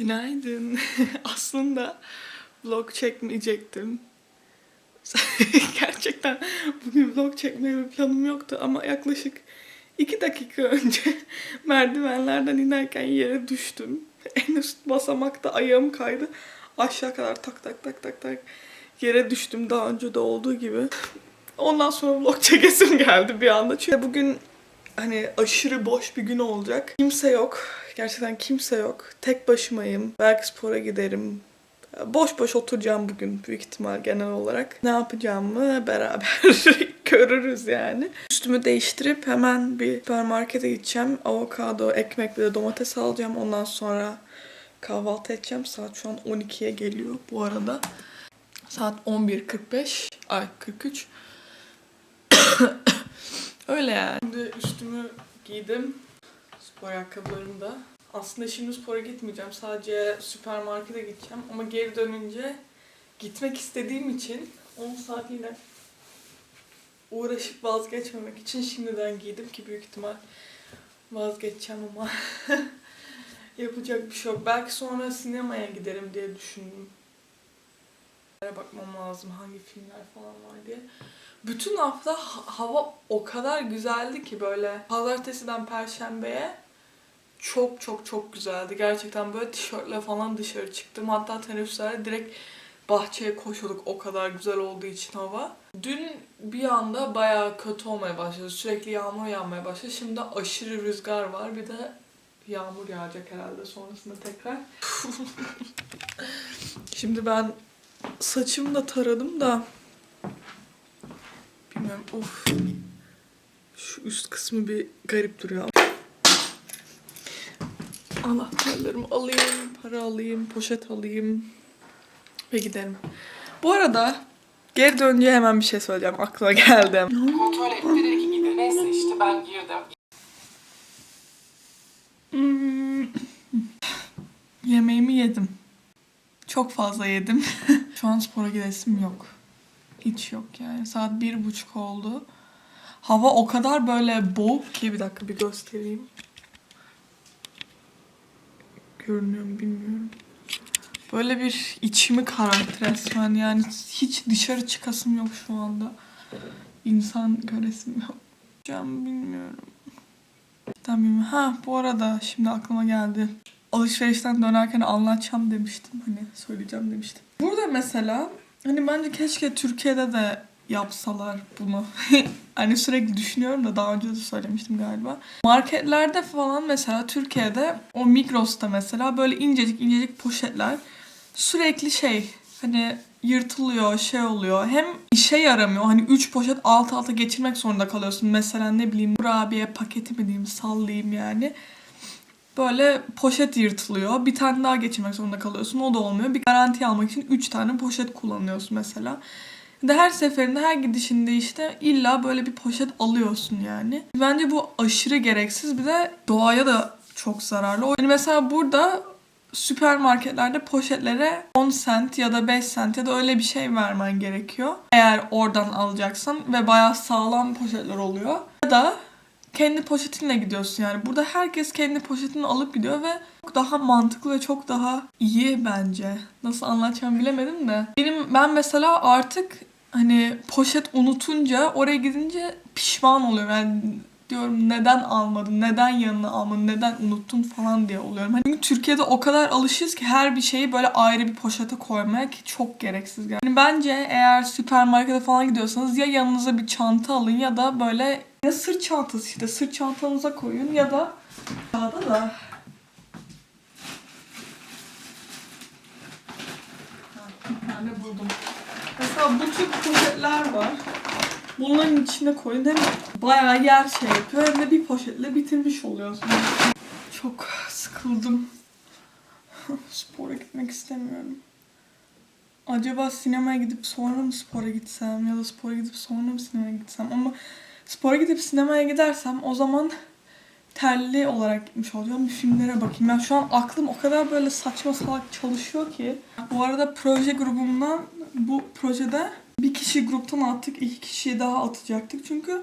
Günaydın. Aslında vlog çekmeyecektim. Gerçekten bugün vlog çekmeye bir planım yoktu ama yaklaşık iki dakika önce merdivenlerden inerken yere düştüm. En üst basamakta ayağım kaydı. Aşağı kadar tak tak tak tak tak yere düştüm daha önce de olduğu gibi. Ondan sonra vlog çekesim geldi bir anda. Çünkü bugün hani aşırı boş bir gün olacak. Kimse yok. Gerçekten kimse yok. Tek başımayım. Belki spora giderim. Boş boş oturacağım bugün büyük ihtimal genel olarak. Ne yapacağımı beraber görürüz yani. Üstümü değiştirip hemen bir süpermarkete gideceğim. Avokado, ekmek bir de domates alacağım. Ondan sonra kahvaltı edeceğim. Saat şu an 12'ye geliyor bu arada. Saat 11.45. Ay 43. Öyle yani. Şimdi üstümü giydim. Spor ayakkabılarımı da. Aslında şimdi spora gitmeyeceğim. Sadece süpermarkete gideceğim. Ama geri dönünce gitmek istediğim için 10 saatliğine uğraşıp vazgeçmemek için şimdiden giydim ki büyük ihtimal vazgeçeceğim ama yapacak bir şey yok. Belki sonra sinemaya giderim diye düşündüm. Bakmam lazım hangi filmler falan var diye. Bütün hafta ha- hava o kadar güzeldi ki böyle pazartesiden perşembeye çok çok çok güzeldi. Gerçekten böyle tişörtle falan dışarı çıktım. Hatta teneffüslerde direkt bahçeye koşuyorduk o kadar güzel olduğu için hava. Dün bir anda bayağı kötü olmaya başladı. Sürekli yağmur yağmaya başladı. Şimdi aşırı rüzgar var. Bir de yağmur yağacak herhalde sonrasında tekrar. Şimdi ben saçımı da taradım da bilmiyorum of şu üst kısmı bir garip duruyor. Anahtarlarımı alayım, para alayım, poşet alayım ve gidelim. Bu arada geri dönünce hemen bir şey söyleyeceğim. Aklıma geldi. Kontrol ettirir gibi. Neyse işte ben girdim. Hmm. Yemeğimi yedim. Çok fazla yedim. Şu an spora gidesim yok. Hiç yok yani. Saat bir buçuk oldu. Hava o kadar böyle boğuk ki bir dakika bir göstereyim. Görünüyor mu bilmiyorum. Böyle bir içimi kararttı resmen yani hiç dışarı çıkasım yok şu anda. İnsan göresim yok. Can bilmiyorum. Bilmiyorum. Ha bu arada şimdi aklıma geldi. Alışverişten dönerken anlatacağım demiştim. Hani söyleyeceğim demiştim. Burada mesela hani bence keşke Türkiye'de de yapsalar bunu. hani sürekli düşünüyorum da daha önce de söylemiştim galiba. Marketlerde falan mesela Türkiye'de o Migros'ta mesela böyle incecik incecik poşetler sürekli şey hani yırtılıyor, şey oluyor. Hem işe yaramıyor. Hani 3 poşet alt alta geçirmek zorunda kalıyorsun. Mesela ne bileyim kurabiye paketi mi diyeyim sallayayım yani. Böyle poşet yırtılıyor. Bir tane daha geçirmek zorunda kalıyorsun. O da olmuyor. Bir garanti almak için 3 tane poşet kullanıyorsun mesela. De her seferinde her gidişinde işte illa böyle bir poşet alıyorsun yani. Bence bu aşırı gereksiz. Bir de doğaya da çok zararlı. Yani mesela burada süpermarketlerde poşetlere 10 sent ya da 5 sent ya da öyle bir şey vermen gerekiyor. Eğer oradan alacaksan ve bayağı sağlam poşetler oluyor. Ya da kendi poşetinle gidiyorsun yani. Burada herkes kendi poşetini alıp gidiyor ve çok daha mantıklı ve çok daha iyi bence. Nasıl anlatacağımı bilemedim de. Benim ben mesela artık hani poşet unutunca oraya gidince pişman oluyorum. Yani diyorum neden almadın, neden yanına almadın, neden unuttun falan diye oluyorum. Hani çünkü Türkiye'de o kadar alışız ki her bir şeyi böyle ayrı bir poşete koymaya ki çok gereksiz. Yani bence eğer süpermarkete falan gidiyorsanız ya yanınıza bir çanta alın ya da böyle ya sırt çantası işte sırt çantanıza koyun ya da Sağda da bir tane buldum. Mesela bu tür poşetler var. Bunların içine koyun hem bayağı yer şey yapıyor hem de bir poşetle bitirmiş oluyorsunuz. Çok sıkıldım. Spora gitmek istemiyorum. Acaba sinemaya gidip sonra mı spora gitsem ya da spora gidip sonra mı sinemaya gitsem ama spora gidip sinemaya gidersem o zaman terli olarak gitmiş olacağım. Bir filmlere bakayım. Ben şu an aklım o kadar böyle saçma salak çalışıyor ki. Bu arada proje grubumdan bu projede bir kişi gruptan attık, iki kişiyi daha atacaktık. Çünkü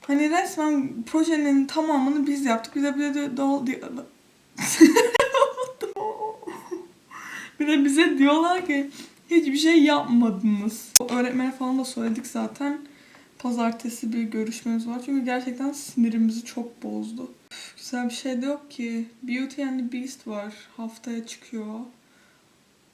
hani resmen projenin tamamını biz yaptık. Bize bir de doğal Bir de bize diyorlar ki hiçbir şey yapmadınız. Öğretmene falan da söyledik zaten. Pazartesi bir görüşmemiz var. Çünkü gerçekten sinirimizi çok bozdu. Üf, güzel bir şey de yok ki. Beauty and the Beast var. Haftaya çıkıyor.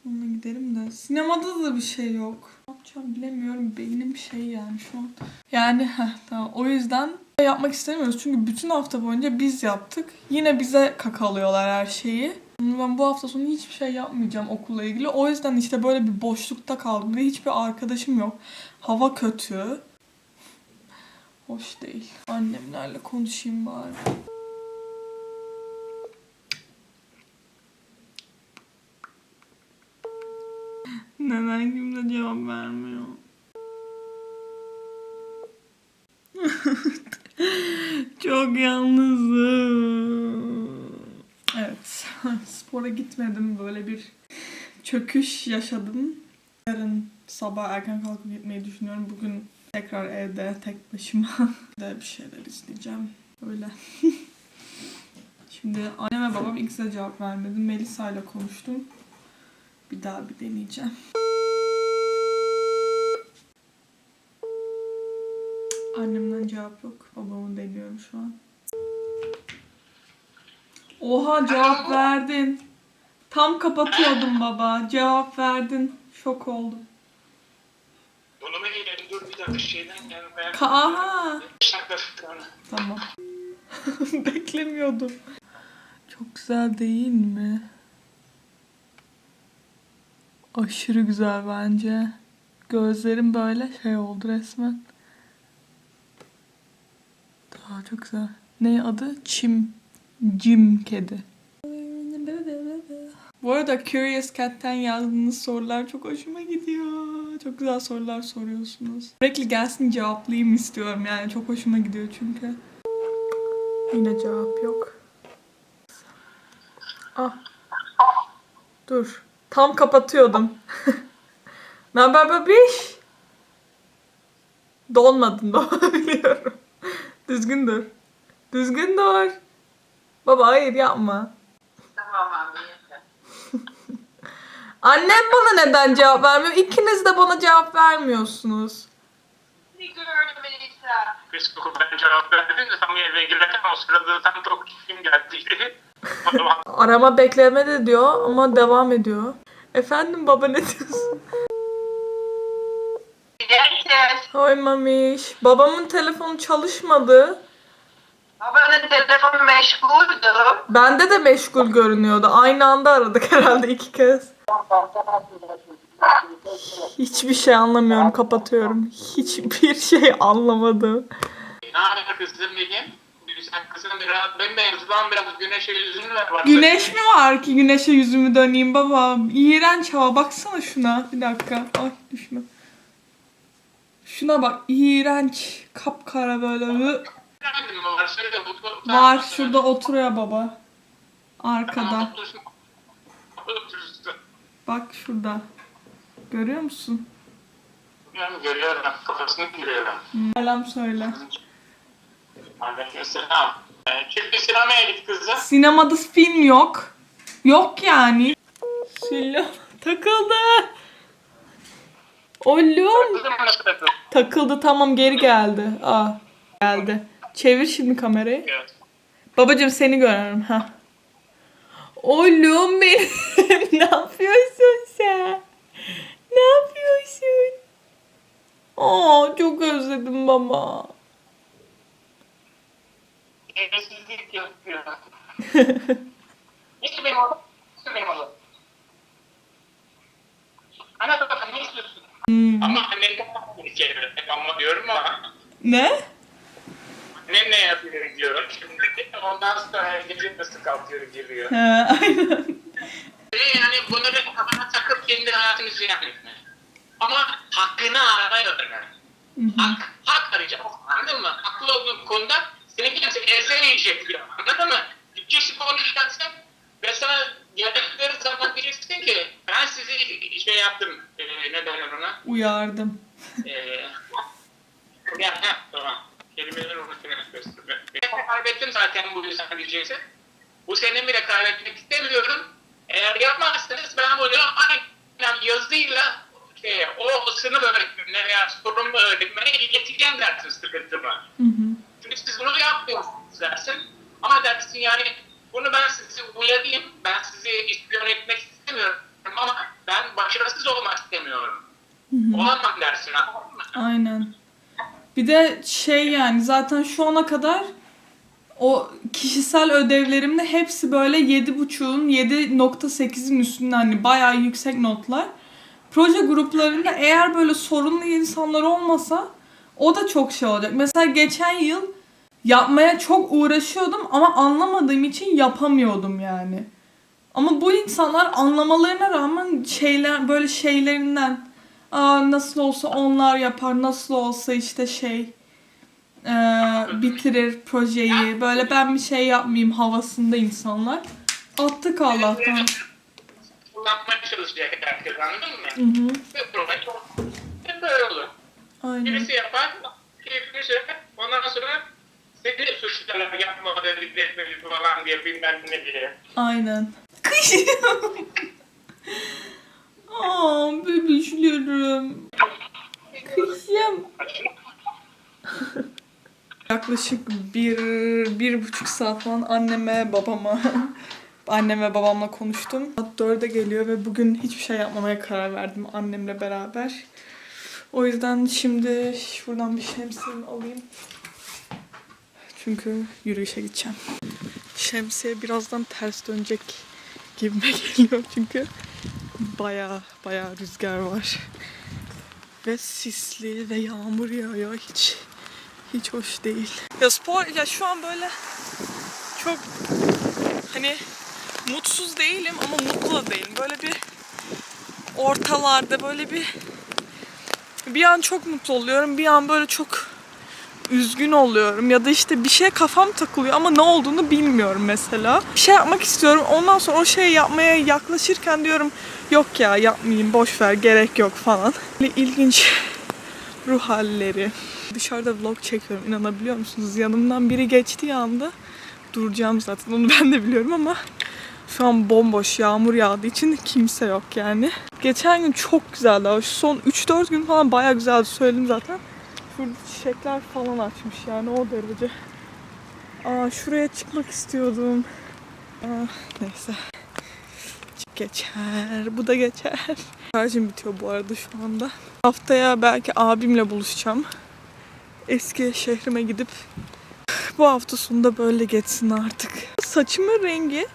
Onunla gidelim de. Sinemada da bir şey yok. Ne yapacağım bilemiyorum. Beynim şey yani şu an. Yani heh, tamam. O yüzden yapmak istemiyoruz. Çünkü bütün hafta boyunca biz yaptık. Yine bize kakalıyorlar her şeyi. Ben bu hafta sonu hiçbir şey yapmayacağım okulla ilgili. O yüzden işte böyle bir boşlukta kaldım. Ve hiçbir arkadaşım yok. Hava kötü. Hoş değil. Annemlerle konuşayım bari. Neden kimse cevap vermiyor? Çok yalnızım. Evet. Spora gitmedim. Böyle bir çöküş yaşadım. Yarın sabah erken kalkıp gitmeyi düşünüyorum. Bugün tekrar evde tek başıma de bir şeyler izleyeceğim. Öyle. Şimdi annem ve babam ikisi de cevap vermedi. Melisa ile konuştum. Bir daha bir deneyeceğim. Annemden cevap yok. Babamı deniyorum şu an. Oha cevap verdin. Tam kapatıyordum baba. Cevap verdin. Şok oldum. Bunu mu yiyelim? Dur bir dakika şeyden gel. Ben... Ka Aha. Tamam. Beklemiyordum. Çok güzel değil mi? Aşırı güzel bence. Gözlerim böyle şey oldu resmen. Daha çok güzel. Ne adı? Çim. Jim kedi. Bu arada Curious Cat'ten yazdığınız sorular çok hoşuma gidiyor. Çok güzel sorular soruyorsunuz. Sürekli gelsin cevaplayayım istiyorum yani. Çok hoşuma gidiyor çünkü. Yine cevap yok. Ah. Dur. Tam kapatıyordum. ne haber bebiş? Dolmadın da biliyorum. Düzgün dur. Düzgün dur. Baba hayır yapma. Tamam abi. Annem bana neden cevap vermiyor? İkiniz de bana cevap vermiyorsunuz. Ne gördüm Melisa? Biz ben cevap verdim de tam eve girerken o sırada tam çok kim geldi. Arama bekleme de diyor ama devam ediyor. Efendim baba ne diyorsun? Hoy mamiş. Babamın telefonu çalışmadı. Babanın telefonu meşguldü. Bende de meşgul görünüyordu. Aynı anda aradık herhalde iki kez. Hiçbir şey anlamıyorum. Kapatıyorum. Hiçbir şey anlamadım. ne haber kızım diyeyim. Güzel kızım biraz bembeyaz lan biraz güneşe yüzünü ver. bak. Güneş mi var ki güneşe yüzümü döneyim baba? İğrenç hava. Baksana şuna. Bir dakika. Ay düşme. Şuna bak. İğrenç. Kapkara böyle. Hı. Efendim var şurada oturuyor baba. Arkada. Tamam, otursun. Otursun. Bak şurada. Görüyor musun? Yani görüyorum kafasını görüyorum. Selam söyle. Aleykümselam. Ee, Çift sinemaya git kızım. Sinemada film yok. Yok yani. Silah takıldı. Oğlum. Kızım nasıl takıl? Takıldı tamam geri geldi. Aa geldi. Çevir şimdi kamerayı. Evet. Babacım seni görüyorum ha. Oğlum benim. ne yapıyorsun sen? Ne yapıyorsun? Aa çok özledim baba. Evsizlik yapıyor. ne benim oğlum? Ne benim oğlum? Ana baba ne istiyorsun? Hmm. Ama annemden hep ama diyorum ama Ne? annem ne yapıyor diyorum şimdi. Ondan sonra gece nasıl kalkıyor geliyor. Ha, aynen. Yani bunları kafana takıp kendi hayatınızı yapmayın. Ama hakkını aramayı öğrenin. Hak, hak arayacağım. Anladın mı? Haklı olduğun konuda seni kimse ezemeyecek diyor. Anladın mı? Gideceksin konuşacaksın ve sana geldikleri zaman diyeceksin ki ben sizi şey yaptım. E, ne derler ona? Uyardım. E, ya, ha, tamam. Kelimeleri. Ben kaybettim zaten bu yüzden diyeceksin. Bu seni bile kaybetmek istemiyorum. Eğer yapmazsanız ben bu bunu aynen yazıyla şey, o sınıf öğretmenine veya sorumlu öğretmene ileteceğim dersin sıkıntımı. Hı hı. Çünkü siz bunu yapmıyorsunuz dersin. Ama dersin yani bunu ben sizi uyarayım. Ben sizi ispiyon etmek istemiyorum. Ama ben başarısız olmak istemiyorum. Hı hı. Olamam dersin? Aynen. Bir de şey yani zaten şu ana kadar o kişisel ödevlerimde hepsi böyle 7.5'un 7.8'in üstünde hani bayağı yüksek notlar. Proje gruplarında eğer böyle sorunlu insanlar olmasa o da çok şey olacak. Mesela geçen yıl yapmaya çok uğraşıyordum ama anlamadığım için yapamıyordum yani. Ama bu insanlar anlamalarına rağmen şeyler böyle şeylerinden Aa, nasıl olsa onlar yapar, nasıl olsa işte şey eee, bitirir projeyi. Böyle ben bir şey yapmayayım havasında insanlar. Attık Allah'tan. Kullanmaya çalışacak herkes anladın mı? Hı hı. Böyle olur. Aynen. Birisi yapar, keyfini söyler, ondan sonra seni suçlarlar yapma dedik etmeli falan diye bilmem ne diye. Aynen. Kışım. Aa bebişlerim. Kışım. Yaklaşık bir, bir buçuk saat falan anneme, babama, anneme babamla konuştum. Saat dörde geliyor ve bugün hiçbir şey yapmamaya karar verdim annemle beraber. O yüzden şimdi şuradan bir şemsiyemi alayım. Çünkü yürüyüşe gideceğim. Şemsiye birazdan ters dönecek gibime geliyor çünkü baya baya rüzgar var. Ve sisli ve yağmur yağıyor hiç hiç hoş değil. Ya spor ya şu an böyle çok hani mutsuz değilim ama mutlu da değilim. Böyle bir ortalarda böyle bir bir an çok mutlu oluyorum. Bir an böyle çok üzgün oluyorum ya da işte bir şey kafam takılıyor ama ne olduğunu bilmiyorum mesela. Bir şey yapmak istiyorum. Ondan sonra o şeyi yapmaya yaklaşırken diyorum yok ya yapmayayım boş ver gerek yok falan. Böyle ilginç ruh halleri. Dışarıda vlog çekiyorum inanabiliyor musunuz? Yanımdan biri geçtiği anda duracağım zaten onu ben de biliyorum ama şu an bomboş yağmur yağdığı için kimse yok yani. Geçen gün çok güzeldi. Şu son 3-4 gün falan bayağı güzeldi söyledim zaten. Şurada çiçekler falan açmış yani o derece. Aa şuraya çıkmak istiyordum. Aa, neyse. Geçer. Bu da geçer. Şarjım bitiyor bu arada şu anda. Haftaya belki abimle buluşacağım. Eski şehrime gidip bu hafta sonunda böyle geçsin artık. Saçımın rengi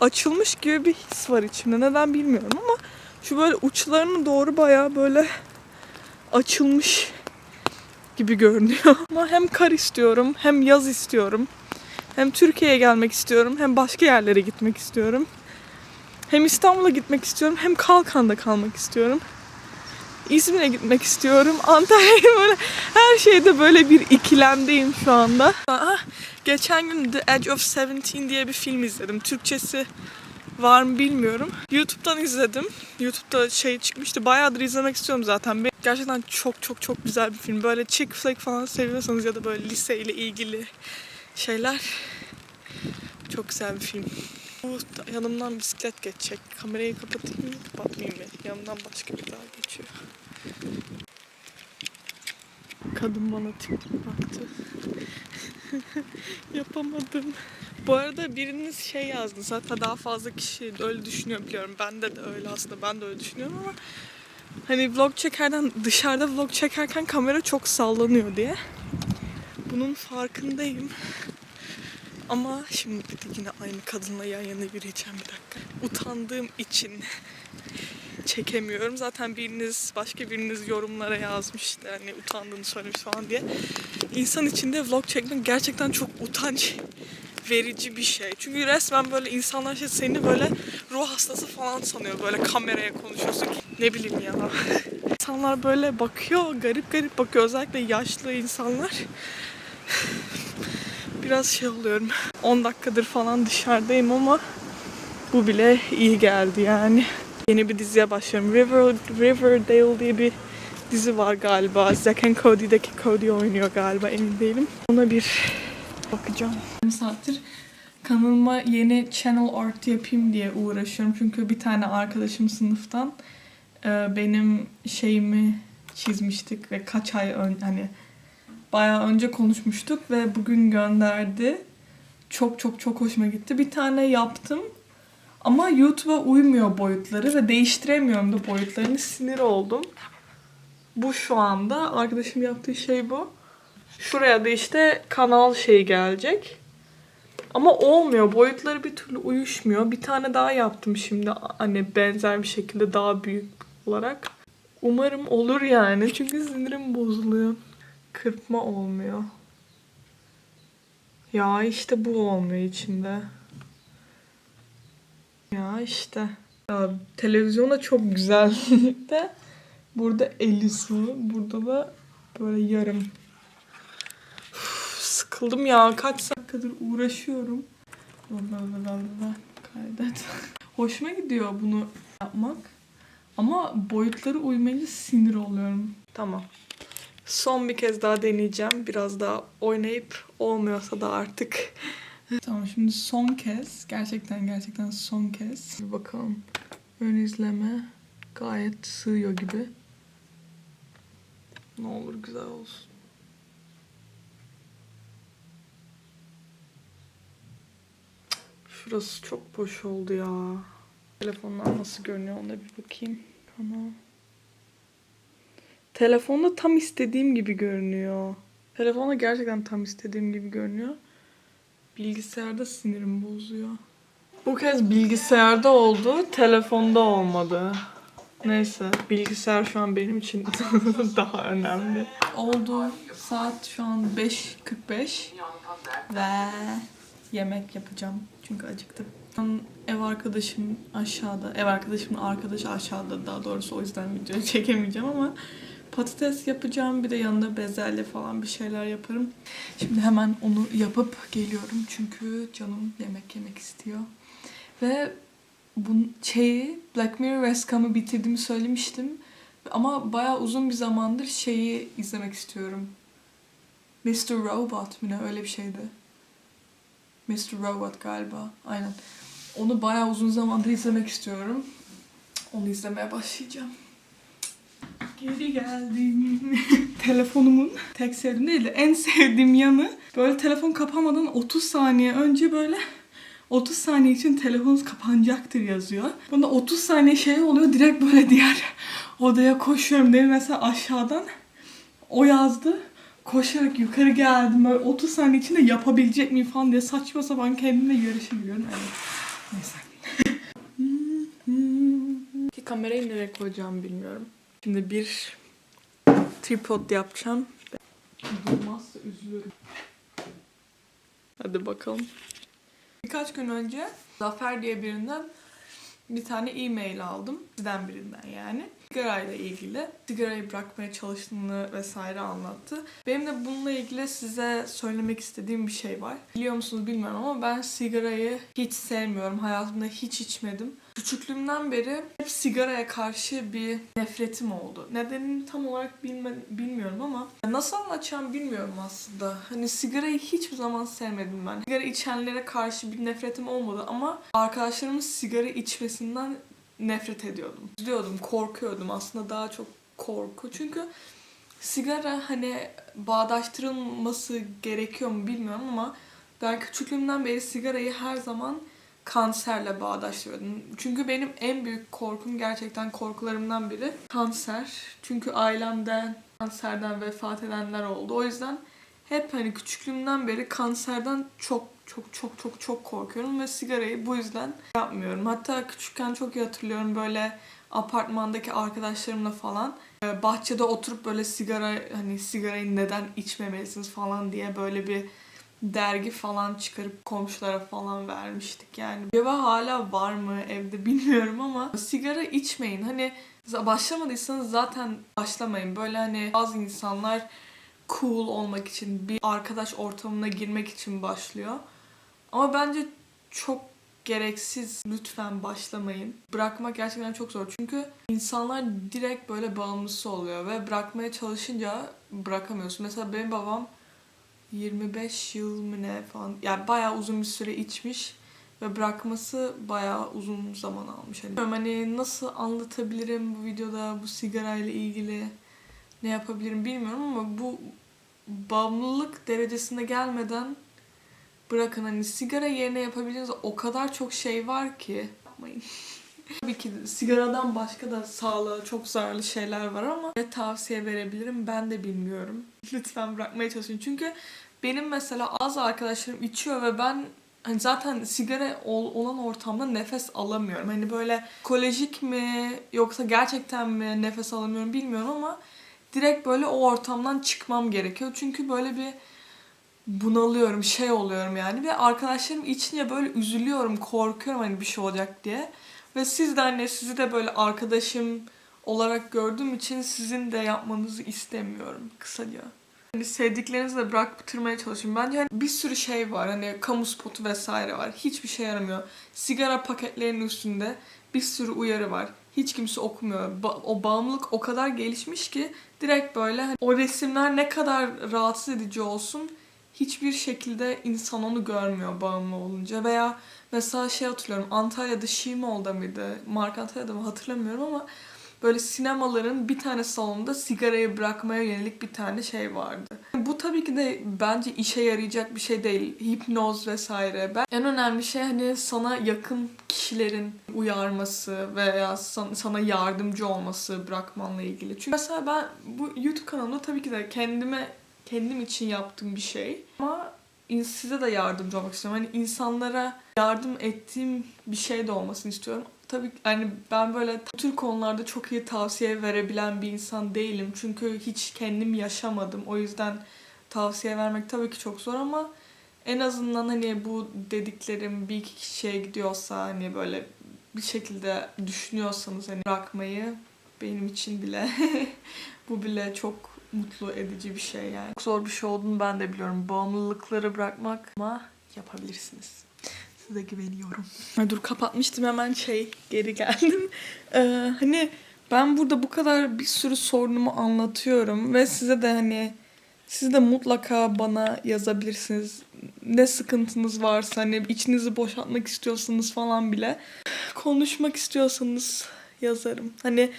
açılmış gibi bir his var içimde. Neden bilmiyorum ama şu böyle uçlarına doğru bayağı böyle açılmış gibi görünüyor. Ama hem kar istiyorum, hem yaz istiyorum. Hem Türkiye'ye gelmek istiyorum, hem başka yerlere gitmek istiyorum. Hem İstanbul'a gitmek istiyorum, hem Kalkan'da kalmak istiyorum. İzmir'e gitmek istiyorum. Antalya'ya böyle her şeyde böyle bir ikilemdeyim şu anda. Aa, geçen gün The Edge of Seventeen diye bir film izledim. Türkçesi var mı bilmiyorum. YouTube'dan izledim. YouTube'da şey çıkmıştı. Bayağıdır izlemek istiyorum zaten. Gerçekten çok çok çok güzel bir film. Böyle chick flick falan seviyorsanız ya da böyle lise ile ilgili şeyler çok güzel bir film. Bu yanımdan bisiklet geçecek. Kamerayı kapatayım mı? Kapatmayayım mı? Yanımdan başka bir daha geçiyor. Kadın bana tip baktı. Yapamadım. Bu arada biriniz şey yazdı. Zaten daha fazla kişi öyle düşünüyor biliyorum. Ben de, de öyle aslında. Ben de öyle düşünüyorum ama hani vlog çekerken dışarıda vlog çekerken kamera çok sallanıyor diye. Bunun farkındayım. Ama şimdi bir yine aynı kadınla yan yana yürüyeceğim bir dakika. Utandığım için çekemiyorum. Zaten biriniz, başka biriniz yorumlara yazmıştı. Hani utandığını söylemiş falan diye. İnsan içinde vlog çekmek gerçekten çok utanç verici bir şey. Çünkü resmen böyle insanlar şey seni böyle ruh hastası falan sanıyor. Böyle kameraya konuşuyorsun ki ne bileyim ya. İnsanlar böyle bakıyor, garip garip bakıyor. Özellikle yaşlı insanlar. Biraz şey oluyorum. 10 dakikadır falan dışarıdayım ama bu bile iyi geldi yani. Yeni bir diziye başlıyorum. River, Riverdale diye bir dizi var galiba. Zack and Cody'deki Cody oynuyor galiba emin değilim. Ona bir bakacağım. Bir saattir kanalıma yeni channel art yapayım diye uğraşıyorum. Çünkü bir tane arkadaşım sınıftan e, benim şeyimi çizmiştik ve kaç ay önce hani bayağı önce konuşmuştuk ve bugün gönderdi. Çok çok çok hoşuma gitti. Bir tane yaptım. Ama YouTube'a uymuyor boyutları ve değiştiremiyorum da boyutlarını. Sinir oldum. Bu şu anda. Arkadaşım yaptığı şey bu. Şuraya da işte kanal şeyi gelecek. Ama olmuyor. Boyutları bir türlü uyuşmuyor. Bir tane daha yaptım şimdi. Hani benzer bir şekilde daha büyük olarak. Umarım olur yani. Çünkü sinirim bozuluyor. Kırpma olmuyor. Ya işte bu olmuyor içinde. Ya işte. Ya, televizyona çok güzel de burada eli su, burada da böyle yarım. Üf, sıkıldım ya. Kaç saattir uğraşıyorum. Lalalala, Kaydet. Hoşuma gidiyor bunu yapmak. Ama boyutları uymayınca sinir oluyorum. Tamam. Son bir kez daha deneyeceğim. Biraz daha oynayıp olmuyorsa da artık. tamam şimdi son kez. Gerçekten gerçekten son kez. Bir bakalım. Ön izleme gayet sığıyor gibi. Ne olur güzel olsun. Şurası çok boş oldu ya. Telefondan nasıl görünüyor ona bir bakayım. Kanal. Telefonda tam istediğim gibi görünüyor. Telefonda gerçekten tam istediğim gibi görünüyor. Bilgisayarda sinirim bozuyor. Bu kez bilgisayarda oldu, telefonda olmadı. Neyse, bilgisayar şu an benim için daha önemli. Oldu. Saat şu an 5.45 ve yemek yapacağım çünkü acıktım. Ev arkadaşım aşağıda, ev arkadaşımın arkadaşı aşağıda daha doğrusu o yüzden video çekemeyeceğim ama patates yapacağım bir de yanında bezelye falan bir şeyler yaparım. Şimdi hemen onu yapıp geliyorum çünkü canım yemek yemek istiyor. Ve bu şeyi Black Mirror Westcam'ı bitirdiğimi söylemiştim. Ama bayağı uzun bir zamandır şeyi izlemek istiyorum. Mr. Robot mu ne öyle bir şeydi. Mr. Robot galiba. Aynen. Onu bayağı uzun zamandır izlemek istiyorum. Onu izlemeye başlayacağım. Geri geldim. Telefonumun tek sevdiğim değil de en sevdiğim yanı böyle telefon kapamadan 30 saniye önce böyle 30 saniye için telefonunuz kapanacaktır yazıyor. Bunda 30 saniye şey oluyor direkt böyle diğer odaya koşuyorum. Demin mesela aşağıdan o yazdı. Koşarak yukarı geldim. Böyle 30 saniye içinde yapabilecek miyim falan diye saçma sapan kendimle yarışa giriyorum. Evet. Neyse. Ki kamerayı nereye koyacağımı bilmiyorum. Şimdi bir tripod yapacağım. Durmazsa üzülürüm. Hadi bakalım. Birkaç gün önce Zafer diye birinden bir tane e-mail aldım. Sizden birinden yani. Sigarayla ilgili. Sigarayı bırakmaya çalıştığını vesaire anlattı. Benim de bununla ilgili size söylemek istediğim bir şey var. Biliyor musunuz bilmiyorum ama ben sigarayı hiç sevmiyorum. Hayatımda hiç içmedim. Küçüklüğümden beri hep sigaraya karşı bir nefretim oldu. Nedenini tam olarak bilme, bilmiyorum ama nasıl anlatacağım bilmiyorum aslında. Hani sigarayı hiçbir zaman sevmedim ben. Sigara içenlere karşı bir nefretim olmadı ama arkadaşlarımın sigara içmesinden nefret ediyordum. Üzülüyordum, korkuyordum. Aslında daha çok korku. Çünkü sigara hani bağdaştırılması gerekiyor mu bilmiyorum ama ben küçüklüğümden beri sigarayı her zaman kanserle bağdaştırıyordum. Çünkü benim en büyük korkum gerçekten korkularımdan biri kanser. Çünkü ailemden kanserden vefat edenler oldu. O yüzden hep hani küçüklüğümden beri kanserden çok çok çok çok çok korkuyorum ve sigarayı bu yüzden yapmıyorum. Hatta küçükken çok iyi hatırlıyorum böyle apartmandaki arkadaşlarımla falan e, bahçede oturup böyle sigara hani sigarayı neden içmemelisiniz falan diye böyle bir dergi falan çıkarıp komşulara falan vermiştik yani. Acaba hala var mı evde bilmiyorum ama sigara içmeyin. Hani başlamadıysanız zaten başlamayın. Böyle hani bazı insanlar cool olmak için, bir arkadaş ortamına girmek için başlıyor. Ama bence çok gereksiz. Lütfen başlamayın. Bırakmak gerçekten çok zor. Çünkü insanlar direkt böyle bağımlısı oluyor ve bırakmaya çalışınca bırakamıyorsun. Mesela benim babam 25 yıl mı ne falan. Yani bayağı uzun bir süre içmiş ve bırakması bayağı uzun zaman almış. Hani, hani nasıl anlatabilirim bu videoda bu sigarayla ilgili ne yapabilirim bilmiyorum ama bu bağımlılık derecesine gelmeden bırakın hani sigara yerine yapabileceğiniz o kadar çok şey var ki yapmayın. Tabii ki sigaradan başka da sağlığa çok zararlı şeyler var ama ne tavsiye verebilirim ben de bilmiyorum. Lütfen bırakmaya çalışın. Çünkü benim mesela az arkadaşlarım içiyor ve ben hani zaten sigara ol- olan ortamda nefes alamıyorum. Hani böyle kolojik mi yoksa gerçekten mi nefes alamıyorum bilmiyorum ama direkt böyle o ortamdan çıkmam gerekiyor. Çünkü böyle bir bunalıyorum, şey oluyorum yani. Ve arkadaşlarım içince böyle üzülüyorum, korkuyorum hani bir şey olacak diye. Ve siz de anne sizi de böyle arkadaşım olarak gördüğüm için sizin de yapmanızı istemiyorum kısaca. Hani sevdiklerinizi de bıraktırmaya çalışın. Bence hani bir sürü şey var. Hani kamu spotu vesaire var. Hiçbir şey yaramıyor. Sigara paketlerinin üstünde bir sürü uyarı var. Hiç kimse okumuyor. Ba- o bağımlılık o kadar gelişmiş ki direkt böyle hani o resimler ne kadar rahatsız edici olsun hiçbir şekilde insan onu görmüyor bağımlı olunca veya mesela şey hatırlıyorum Antalya'da Şimol'da mıydı? Mark Antalya'da mı hatırlamıyorum ama böyle sinemaların bir tane salonunda sigarayı bırakmaya yönelik bir tane şey vardı. Bu tabii ki de bence işe yarayacak bir şey değil. Hipnoz vesaire. Ben en önemli şey hani sana yakın kişilerin uyarması veya san- sana yardımcı olması bırakmanla ilgili. Çünkü mesela ben bu YouTube kanalımda tabii ki de kendime kendim için yaptığım bir şey. Ama size de yardımcı olmak istiyorum. Hani insanlara yardım ettiğim bir şey de olmasını istiyorum. Tabii hani ben böyle bu tür konularda çok iyi tavsiye verebilen bir insan değilim. Çünkü hiç kendim yaşamadım. O yüzden tavsiye vermek tabii ki çok zor ama en azından hani bu dediklerim bir iki kişiye gidiyorsa hani böyle bir şekilde düşünüyorsanız hani bırakmayı benim için bile bu bile çok mutlu edici bir şey yani. Çok zor bir şey olduğunu ben de biliyorum. Bağımlılıkları bırakmak ama yapabilirsiniz. Size güveniyorum. Ay dur kapatmıştım hemen şey geri geldim. Ee, hani ben burada bu kadar bir sürü sorunumu anlatıyorum ve size de hani siz de mutlaka bana yazabilirsiniz. Ne sıkıntınız varsa hani içinizi boşaltmak istiyorsanız falan bile konuşmak istiyorsanız yazarım. Hani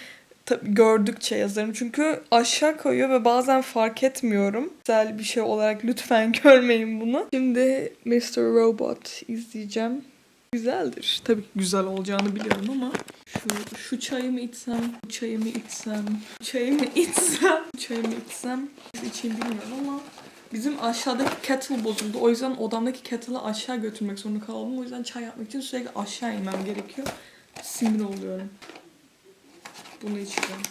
gördükçe yazarım. Çünkü aşağı koyuyor ve bazen fark etmiyorum. Güzel bir şey olarak lütfen görmeyin bunu. Şimdi Mr. Robot izleyeceğim. Güzeldir. Tabii ki güzel olacağını biliyorum ama şu, şu çayımı içsem, bu çayımı içsem, çayımı içsem, çayımı içsem içeyim bilmiyorum ama bizim aşağıdaki kettle bozuldu. O yüzden odamdaki kettle'ı aşağı götürmek zorunda kaldım. O yüzden çay yapmak için sürekli aşağı inmem gerekiyor. Sinir oluyorum. Bunu içeceğim.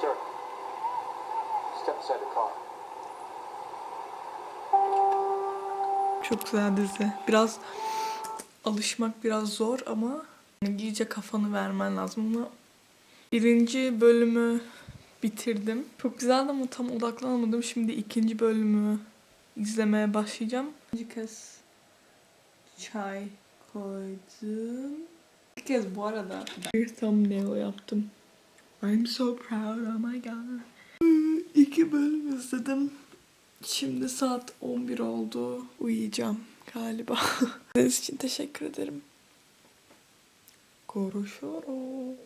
Sir, step inside the car. Çok güzel dizi. Biraz alışmak biraz zor ama iyice kafanı vermen lazım ama birinci bölümü bitirdim. Çok güzeldi ama tam odaklanamadım. Şimdi ikinci bölümü izlemeye başlayacağım. İkinci kez çay koydum. İlk kez bu arada bir thumbnail yaptım. I'm so proud oh my god. İki bölüm izledim. Şimdi saat 11 oldu. Uyuyacağım galiba. Sizin için teşekkür ederim. Görüşürüz.